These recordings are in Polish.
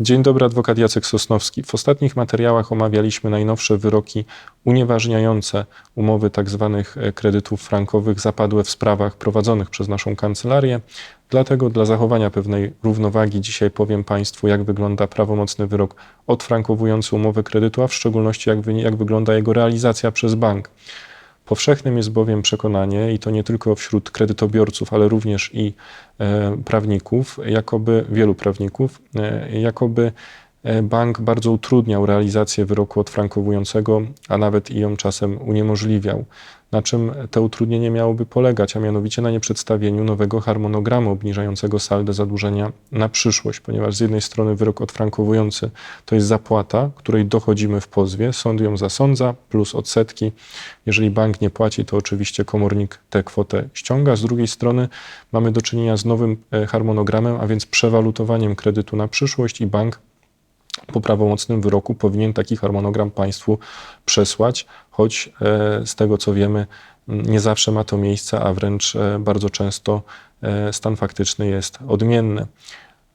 Dzień dobry, adwokat Jacek Sosnowski. W ostatnich materiałach omawialiśmy najnowsze wyroki unieważniające umowy tzw. kredytów frankowych zapadłe w sprawach prowadzonych przez naszą kancelarię. Dlatego dla zachowania pewnej równowagi dzisiaj powiem Państwu, jak wygląda prawomocny wyrok odfrankowujący umowę kredytu, a w szczególności jak, jak wygląda jego realizacja przez bank. Powszechnym jest bowiem przekonanie, i to nie tylko wśród kredytobiorców, ale również i e, prawników, jakoby wielu prawników, e, jakoby bank bardzo utrudniał realizację wyroku odfrankowującego, a nawet i ją czasem uniemożliwiał. Na czym to utrudnienie miałoby polegać, a mianowicie na nieprzedstawieniu nowego harmonogramu obniżającego saldę zadłużenia na przyszłość, ponieważ z jednej strony wyrok odfrankowujący to jest zapłata, której dochodzimy w pozwie, sąd ją zasądza, plus odsetki. Jeżeli bank nie płaci, to oczywiście komornik tę kwotę ściąga. Z drugiej strony mamy do czynienia z nowym e, harmonogramem, a więc przewalutowaniem kredytu na przyszłość i bank po prawomocnym wyroku powinien taki harmonogram państwu przesłać, choć e, z tego co wiemy, nie zawsze ma to miejsce, a wręcz e, bardzo często e, stan faktyczny jest odmienny.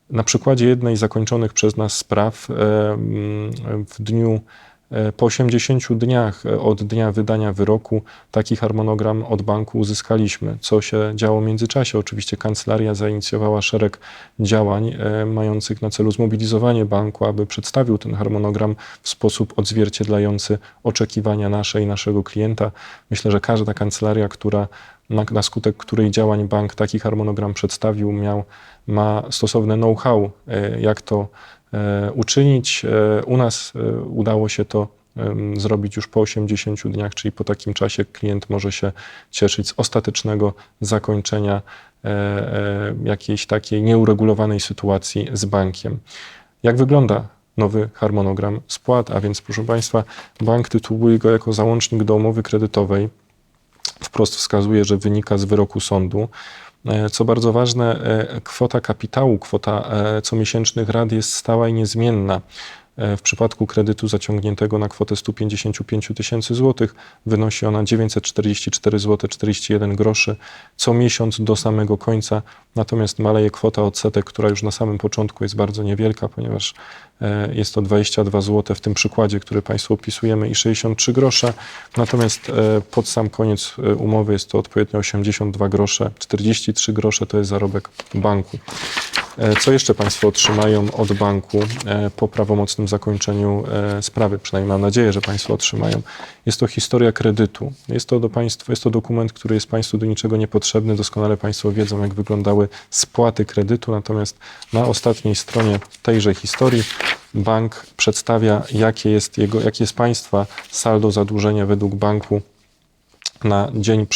Na przykładzie jednej zakończonych przez nas spraw w dniu po 80 dniach e, od dnia wydania wyroku taki harmonogram od banku uzyskaliśmy. Co się działo w międzyczasie? Oczywiście kancelaria zainicjowała szereg działań e, mających na celu zmobilizowanie banku, aby przedstawił ten harmonogram w sposób odzwierciedlający oczekiwania nasze i naszego klienta. Myślę, że każda kancelaria, która na, na skutek której działań bank taki harmonogram przedstawił, miał, ma stosowne know-how, jak to E, uczynić. E, u nas e, udało się to zrobić już po 80 dniach, czyli po takim czasie klient może się cieszyć z ostatecznego zakończenia jakiejś takiej nieuregulowanej sytuacji z bankiem. Jak wygląda nowy harmonogram spłat? A więc, proszę Państwa, bank tytułuje go jako załącznik do umowy kredytowej. Wprost wskazuje, że wynika z wyroku sądu. E, co bardzo ważne, e, kwota kapitału, kwota e, comiesięcznych rat jest stała i niezmienna. W przypadku kredytu zaciągniętego na kwotę 155 tysięcy złotych wynosi ona 944 zł 41 groszy co miesiąc do samego końca. Natomiast maleje kwota odsetek, która już na samym początku jest bardzo niewielka, ponieważ E, jest to 22 zł w tym przykładzie, który Państwu opisujemy i 63 grosze. Natomiast e, pod sam koniec e, umowy jest to odpowiednio 82 grosze, 43 grosze to jest zarobek banku. Co jeszcze Państwo otrzymają od banku po prawomocnym zakończeniu sprawy? Przynajmniej mam nadzieję, że Państwo otrzymają. Jest to historia kredytu. Jest to, do państwa, jest to dokument, który jest Państwu do niczego niepotrzebny. Doskonale Państwo wiedzą, jak wyglądały spłaty kredytu. Natomiast na ostatniej stronie tejże historii bank przedstawia, jakie jest, jego, jakie jest państwa saldo zadłużenia według banku na dzień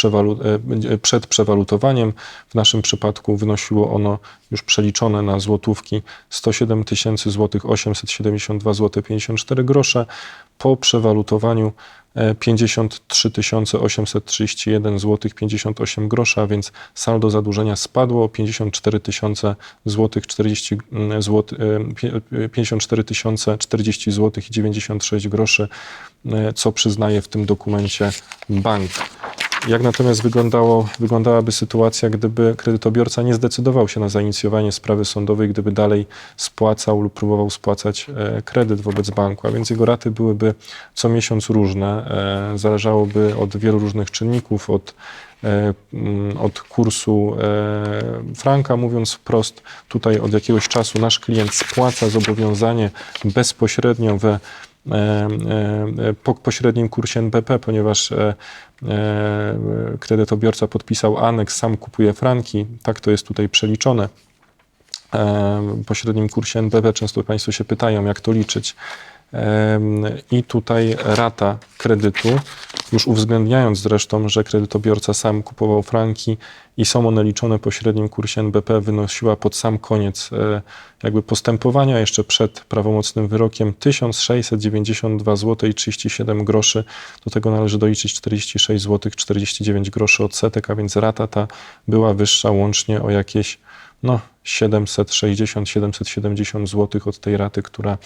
e, przed przewalutowaniem. W naszym przypadku wynosiło ono już przeliczone na złotówki 107 tysięcy złotych 872 zł 54 grosze. Po przewalutowaniu 53 831 zł 58 groszy, a więc saldo zadłużenia spadło o 54 tysiące złotych 40 zł, 54 tysiące 40 zł i 96 groszy, e, co przyznaje w tym dokumencie bank. Jak natomiast wyglądało, wyglądałaby sytuacja, gdyby kredytobiorca nie zdecydował się na zainicjowanie sprawy sądowej, gdyby dalej spłacał lub próbował spłacać e, kredyt wobec banku, a więc jego raty byłyby co miesiąc różne, e, zależałoby od wielu różnych czynników, od e, mm, od kursu franka, mówiąc wprost, tutaj od jakiegoś czasu nasz klient spłaca zobowiązanie bezpośrednio we po pośrednim kursie NBP, ponieważ e, kredytobiorca podpisał aneks, sam kupuje franki, tak to jest tutaj przeliczone. Pośrednim kursie NBP często Państwo się pytają, jak to liczyć. I tutaj rata kredytu, już uwzględniając zresztą, że kredytobiorca sam kupował franki i są one liczone po średnim kursie NBP, wynosiła pod sam koniec e, jakby postępowania, jeszcze przed prawomocnym wyrokiem 1692 zł i 37 groszy. Do tego należy doliczyć 46 zł 49 groszy odsetek, a więc rata ta była wyższa łącznie o jakieś no 760-770 zł od tej raty, która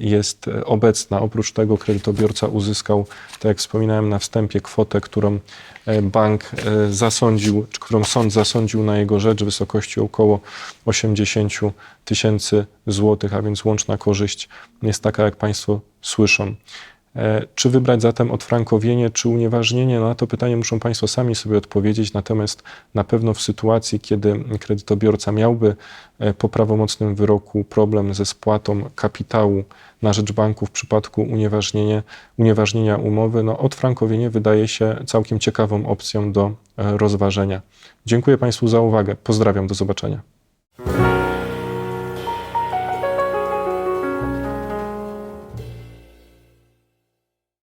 jest e, obecna. Oprócz tego kredytobiorca uzyskał, tak jak wspominałem na wstępie, kwotę, którą e, bank e, zasądził, czy którą sąd zasądził na jego rzecz w wysokości około 80 tysięcy złotych, a więc łączna korzyść jest taka, jak Państwo słyszą. E, Czy wybrać zatem odfrankowienie, czy unieważnienie? No na to pytanie muszą Państwo sami sobie odpowiedzieć. Natomiast na pewno w sytuacji, kiedy kredytobiorca miałby e, po prawomocnym wyroku problem ze spłatą kapitału na rzecz banku w przypadku unieważnienia, unieważnienia umowy, no odfrankowienie wydaje się całkiem ciekawą opcją do e, rozważenia. Dziękuję Państwu za uwagę. Pozdrawiam, do zobaczenia.